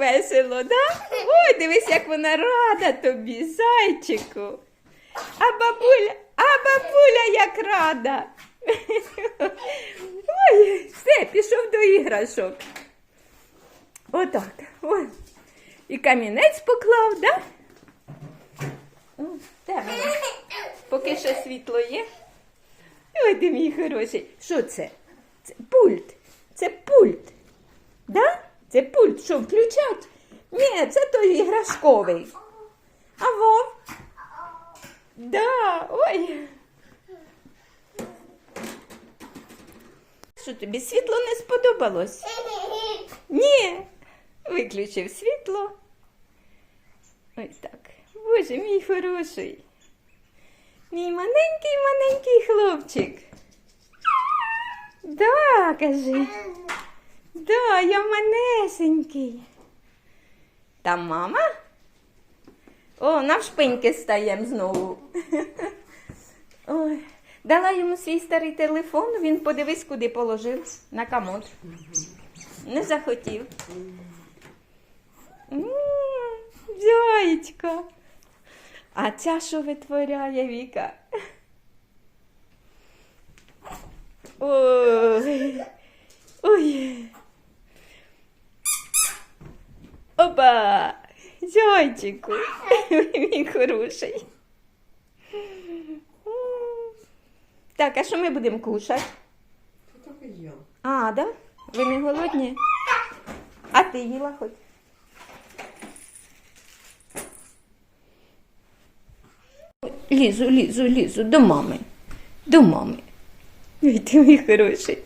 весело, да? Ой, дивись, як вона рада тобі, зайчику. А бабуля, а бабуля як рада. Ой, все, пішов до іграшок. Отак. Ой. І камінець поклав, да? Де? Поки ще світло є. Ой, ти мій хороший. Що це? Це пульт. Це пульт. Да? Це пульт. Що, включать? Ні, це той іграшковий. А вов? Да, ой. Що тобі світло не сподобалось? Ні. Виключив світло. Ось так. Боже, мій хороший. Мій маленький маленький хлопчик. Да, кажи. Да, я манесенький. Та мама? О, навшпиньки стаєм знову. Ой. Дала йому свій старий телефон, він подивись, куди положив. На комод. Не захотів. М, А ця що витворяє Віка? Ой. Ой. Опа! Зайчику. Мій хороший. Так, а що ми будемо кушати? А, да? Ви не голодні? А ти їла хоч? Лізу, лізу, лізу, до мами. До мами. Ой, ти мій хороший.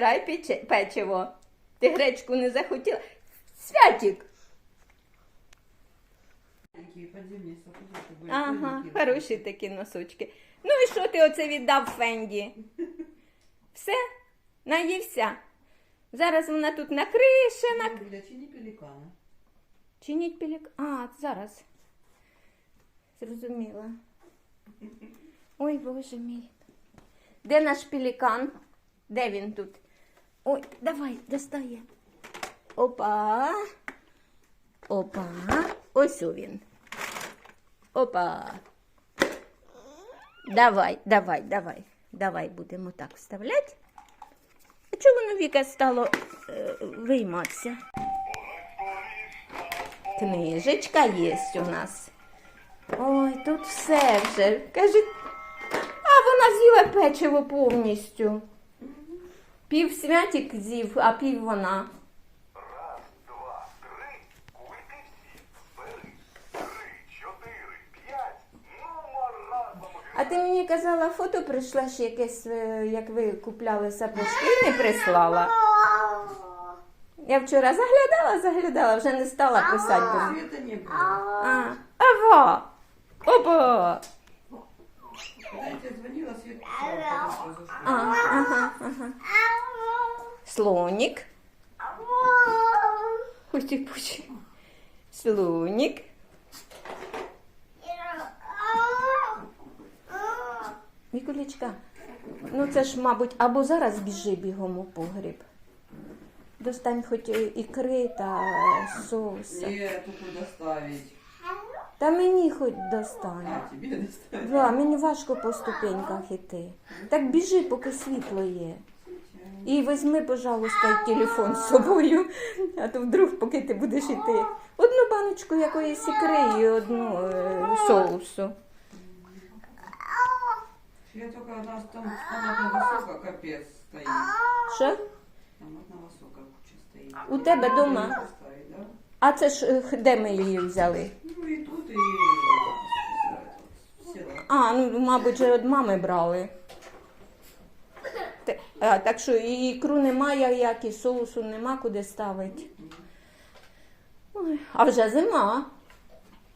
Не печиво. Ти гречку не захотіла. Были. Ага, хороші такі носочки. Ну і що ти оце віддав Фенді? Все? Наївся. Зараз вона тут накрише, на... Ну, Для чини. Чиніть пілік. А, зараз. Зрозуміла. Ой, боже мій. Де наш пелікан? Де він тут? Ой, давай, достає. Опа. Опа. Ось у він. Опа. Давай, давай, давай. Давай будемо так вставляти. А чого воно Віка стало е, вийматися? Книжечка є у нас. Ой, тут все вже. Кажи, а вона з'їла печиво повністю. Пів святик з'їв, а пів вона. Раз, два, три, кульки всі. Бери. Три, чотири, п'ять. Нумо разом. А ти мені казала, фото прийшлеш якесь, е, як ви купляли сапожки, і не прислала. Я вчора заглядала, заглядала, вже не стала писати. бо- Света не было. А, ава! Опа! Когда я тебе звонила, Свет сразу сразу ушла. А, ага, ага. Слоник. Пусти. Слоник. Вікулечка, ну це ж, мабуть, або зараз біжи бігом у погріб. Достань хоч ікри та соуса. Нет, тут куда ставить. Та мені хоч достань. А, тебе доставить. Да, мені важко по ступеньках іти. Так біжи, поки світло є. І візьми, пожалуйста, телефон з собою, а то вдруг, поки ти будеш іти. Одну баночку якоїсь ікри і одну е, соусу. Я только у нас там томатного сока капец стоит. Що? Томатного сока куча стоит. У тебе дома? Поставить, да? А це ж е, де ми її взяли? Ну и тут, в села. А, ну, мабуть, же від мами брали. Те- А, так що і ікру немає, як і соусу нема куди ставити. Ой, а вже зима.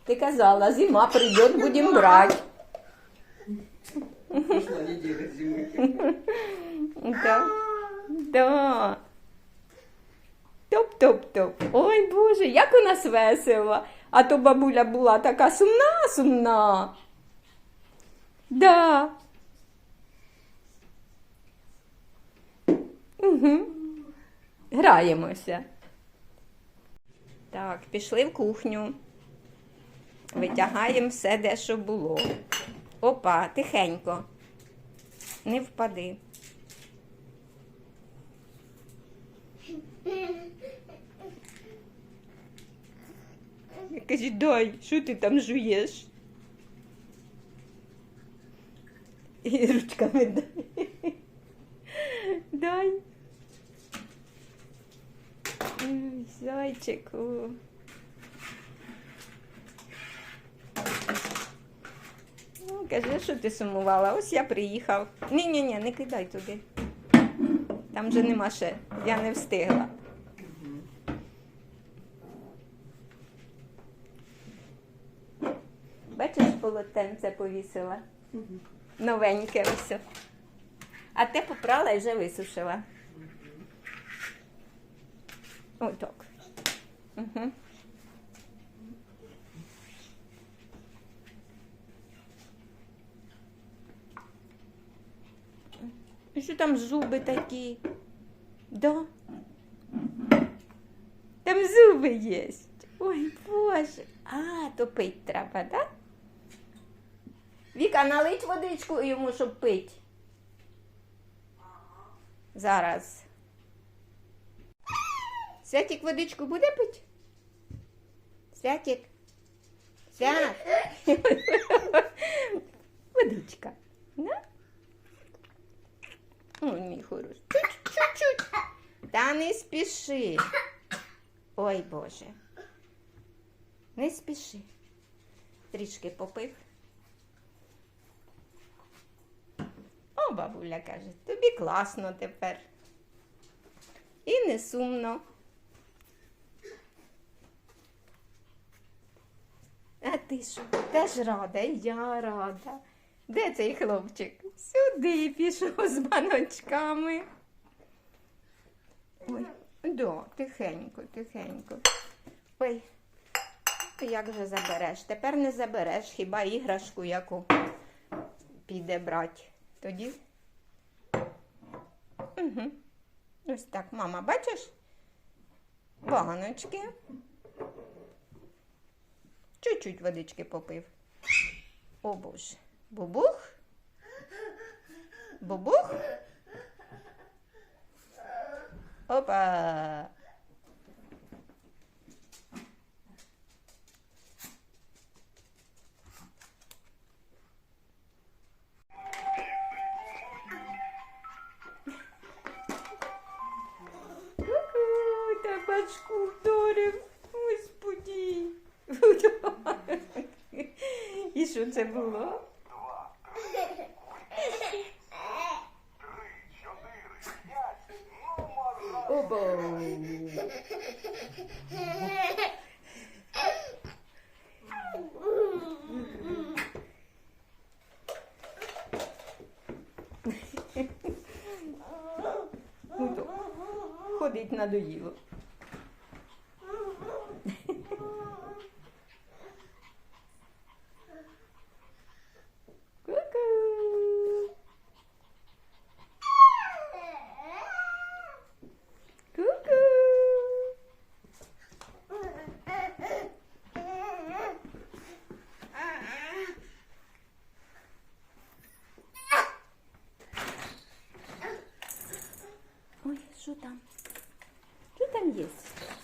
Ти казала, зима прийде, будемо брати. Прошла неделя зимы. Да. Да. Топ-топ-топ. Ой, Боже, як у нас весело. А то бабуля була така сумна, сумна. Да. Угу. Граємося. Так, пішли в кухню. Витягаємо все, де що було. Опа, тихенько. Не впади. Я кажу, дай, що ти там жуєш? І ручками дай. Дай. Зайчику. Ну, кажи, що ти сумувала? Ось я приїхав. Ні, ні, ні, не кидай туди. Там вже нема ще. Я не встигла. Полотенце повісила. Новеньке ось. А те попрала і вже висушила. Отак. Угу. І Що там зуби такі? Да? Там зуби є. Ой, Боже. А, то пить треба, да? Віка, налить водичку йому, щоб пить. Зараз. Святик водичку буде пить? Святик? Свят? Водичка. Да? Ой, мій хороший. Чуть-чуть. Та не спіши. Ой, Боже. Не спіши. Трішки попив. Бабуля каже, тобі класно тепер. І не сумно. А ти що? Теж рада, я рада. Де цей хлопчик? Сюди пішов з баночками. Ой, да, тихенько, тихенько. Ой, як же забереш? Тепер не забереш хіба іграшку, яку піде брати. Тоді. Угу. Ось так, мама, бачиш? Баночки. Чуть-чуть водички попив. О боже. Бубух? Бубух? Опа. Що це було? Два, три, три, чотири, п'ять. Номер раз. Оба. Ну то, ходить надоїло. Ку-ку. Ку-ку. Ой, що там? Що там є?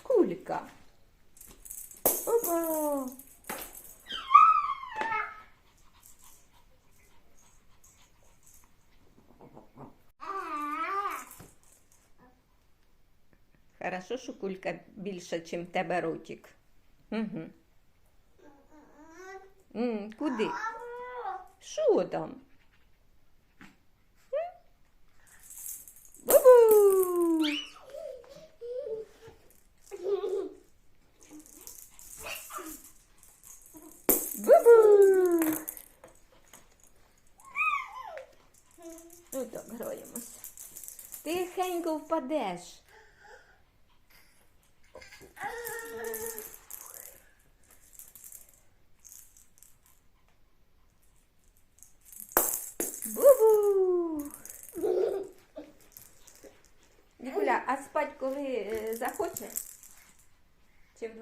Кулька. Опа! Що кулька більша, ніж тебе ротик. Угу. М, куди? Що там? М? Бу-бу! Бу-бу! Ну так, граємося. Тихенько впадеш.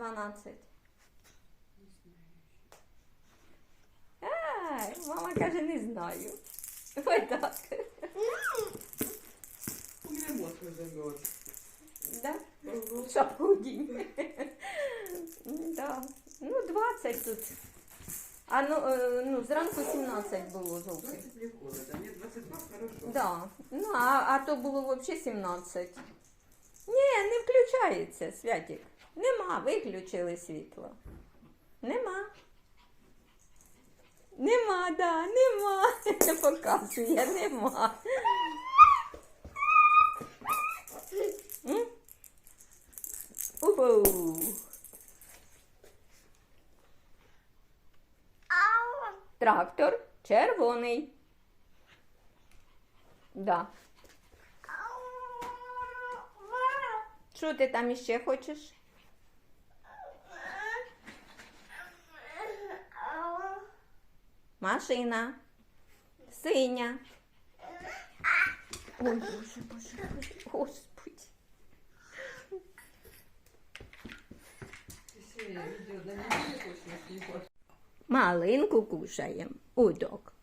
12? Ай, мама каже, не знаю. Ой так. У мене мозг займет. Да? Шапку дінь. Да. Ну, 20 тут. А ну, е, ну, зранку 17 було зовсім. 20 мне холодно, мне 22 хорошо. Да. Ну, а, а то було взагалі 17. Ні, не включається, Святік. Нема, виключили світло. Нема. Нема, да, нема. Показує, нема. М? Трактор червоний. Да. Що ти там іще хочеш? Машина. Синя. Ой, боже, боже, боже, господи. Малинку кушаємо. Удок.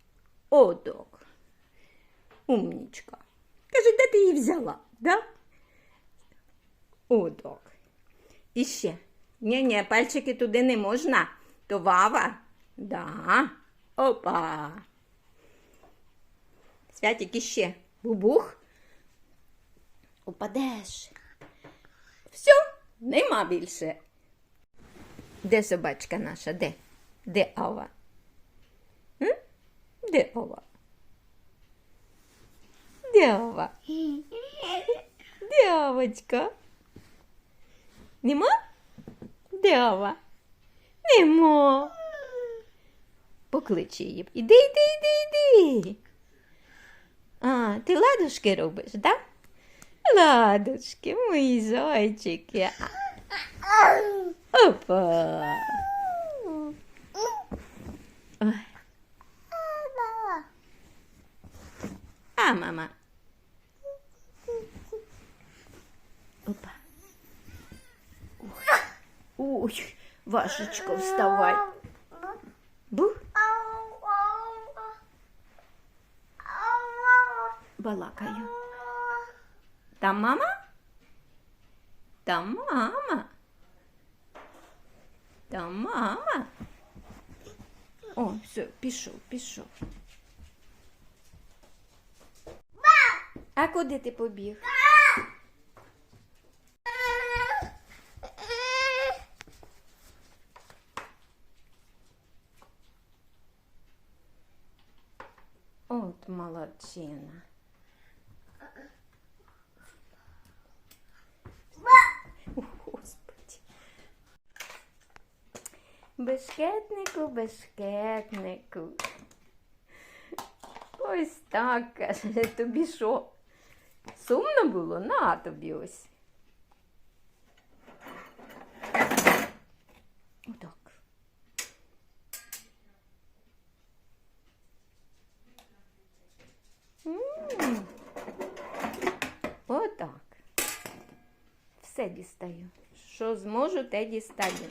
Одок. Умнічка. Каже, де ти її взяла? Да? Удок. І ще. Ні-ні, пальчики туди не можна. То вава. Да. Опа. Святик іще. Бубух. Упадеш. Все, нема більше. Де собачка наша? Де? Де Ава? М? Де Ава? Де Ава? Де Авочка? Нема? Де Ава? Нема. Покличе її. Іди, іди, іди, іди. А, ти ладушки робиш, так? Да? Ладушки, мої зайчики. Опа. А, мама. Опа. Ой, Вашечка, вставай. Балакаю. Там мама? Там мама. Там мама. О, все, пішов, пішов. А куди ти побіг? От молодчина. О, Господи. Бешкетнику, бешкетнику. Ось так, каже, тобі що? Сумно було? На тобі ось. Отак. Отак. Все дістаю. Що зможу, те дістаю.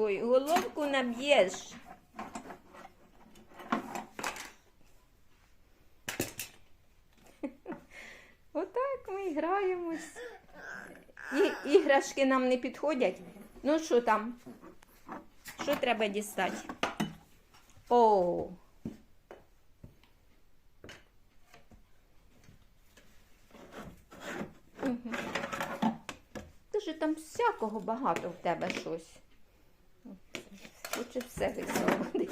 Ой, головку наб'єш. Отак ми граємось. І іграшки нам не підходять. Ну що там? Що треба дістати? О. Угу. Дуже там всякого багато в тебе щось. Хоче все висовувати.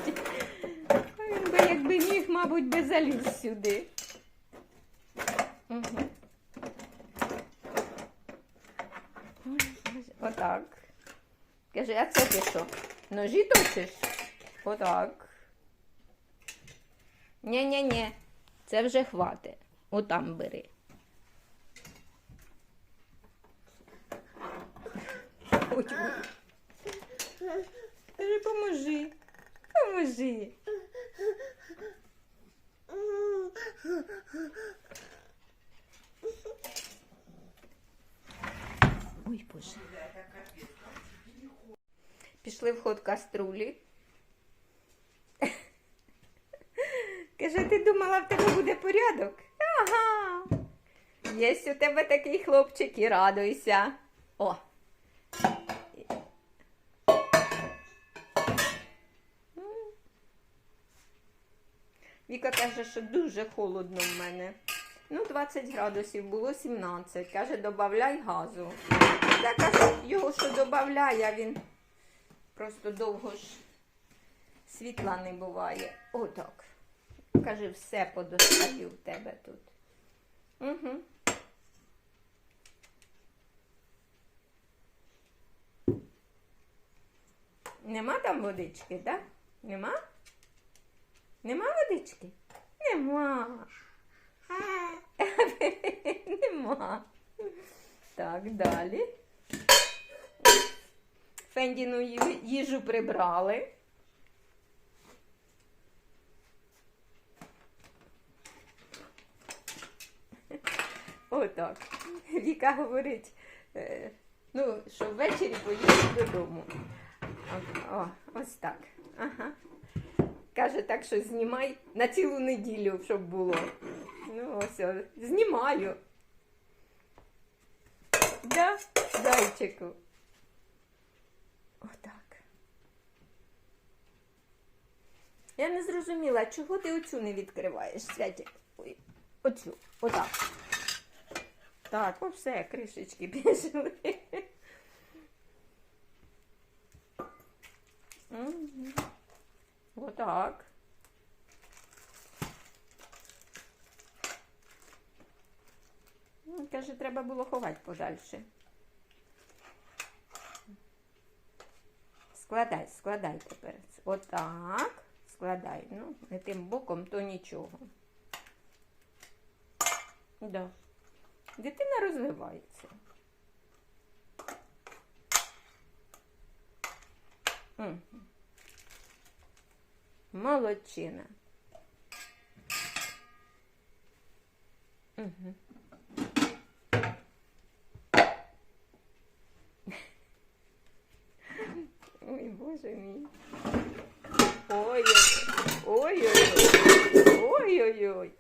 Він би, якби міг, мабуть, би заліз сюди. Угу. Отак. Каже, а це ти що? Ножі точиш? Отак. Ні-ні-ні, це вже хватить. Отам бери. Ой, ой. Каже, поможи. Поможи. Ой, Боже. Пішли в ход каструлі. Каже, ти думала, в тебе буде порядок? Ага. Є у тебе такий хлопчик і радуйся. О. Віка каже, що дуже холодно в мене. Ну, 20 градусів було 17. Каже, додай газу. Я кажу, його що додає, а він просто довго ж світла не буває. Отак. Каже, все подостаю в тебе тут. Угу. Нема там водички, так? Да? Нема? Нема водички? Нема. Нема. Так, далі. Фендіну їжу прибрали. Отак. Віка говорить, е, ну, що ввечері поїду додому. О, ось так. Ага. Каже, так що знімай на цілу неділю, щоб було. Ну, ось, знімаю. Да, зайчику. Отак. Я не зрозуміла, чого ти оцю не відкриваєш, Святик? Ой, оцю, отак. Так, о, все, кришечки пішли. Отак. Каже, треба було ховати подальше. Складай, складай тепер. Отак. Складай. Ну, не тим боком, то нічого. Да. Дитина розвивається. Мгм. Молодчина. Угу. Ой, боже мій. Ой, ой, ой, ой, ой, ой.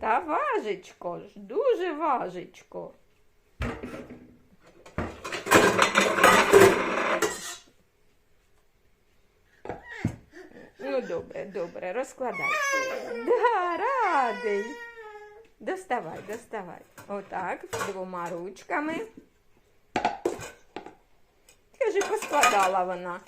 Та важечко ж, дуже важечко. Ну, добре, добре, розкладай. Да, радий. Доставай, доставай. Отак, двома ручками. Скажи, поскладала вона.